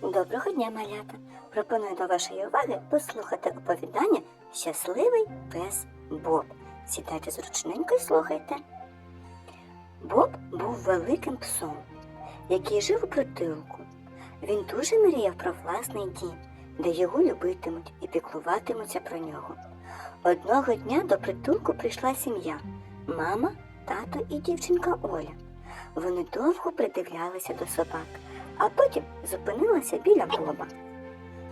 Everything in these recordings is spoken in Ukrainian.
Доброго дня, малята! Пропоную до вашої уваги послухати оповідання Щасливий пес Боб. Сідайте зручненько і слухайте. Боб був великим псом, який жив у притулку. Він дуже мріяв про власний дім, де його любитимуть і піклуватимуться про нього. Одного дня до притулку прийшла сім'я мама, тато і дівчинка Оля. Вони довго придивлялися до собак а потім зупинилася біля Боба.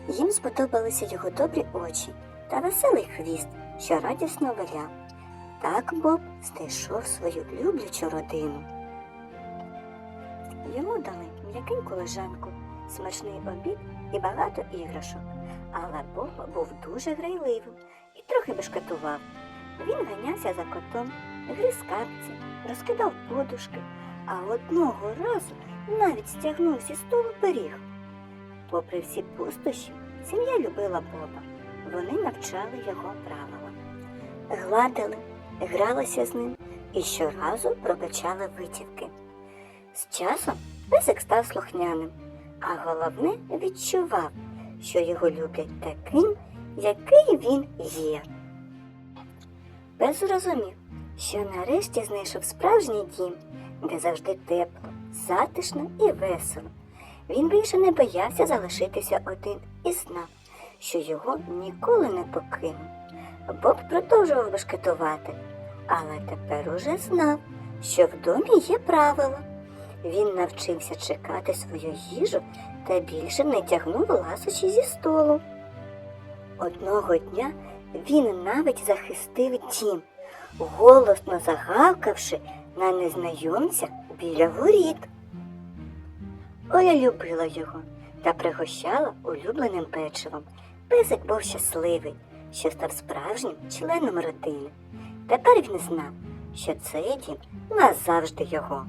Їм сподобалися його добрі очі та веселий хвіст, що радісно виляв. Так Боб знайшов свою люблячу родину. Йому дали м'якеньку лежанку, смачний обід і багато іграшок. Але Боб був дуже грайливим і трохи бешкетував. Він ганявся за котом, гриз капці, розкидав подушки, а одного разу навіть стягнув зі столу пиріг. Попри всі пустощі, сім'я любила Боба. Вони навчали його правилам. Гладили, гралися з ним і щоразу пробачали витівки. З часом песик став слухняним, а головне відчував, що його люблять таким, який він є. Пес зрозумів, що нарешті знайшов справжній дім, де завжди тепло, затишно і весело. Він більше не боявся залишитися один і знав, що його ніколи не покинуть. Боб продовжував бешкетувати, але тепер уже знав, що в домі є правила. Він навчився чекати свою їжу та більше не тягнув ласощі зі столу. Одного дня він навіть захистив дім, голосно загавкавши на незнайомця біля воріт. Оля любила його та пригощала улюбленим печивом. Песик був щасливий, що став справжнім членом родини. Тепер він знав, що цей дім назавжди його.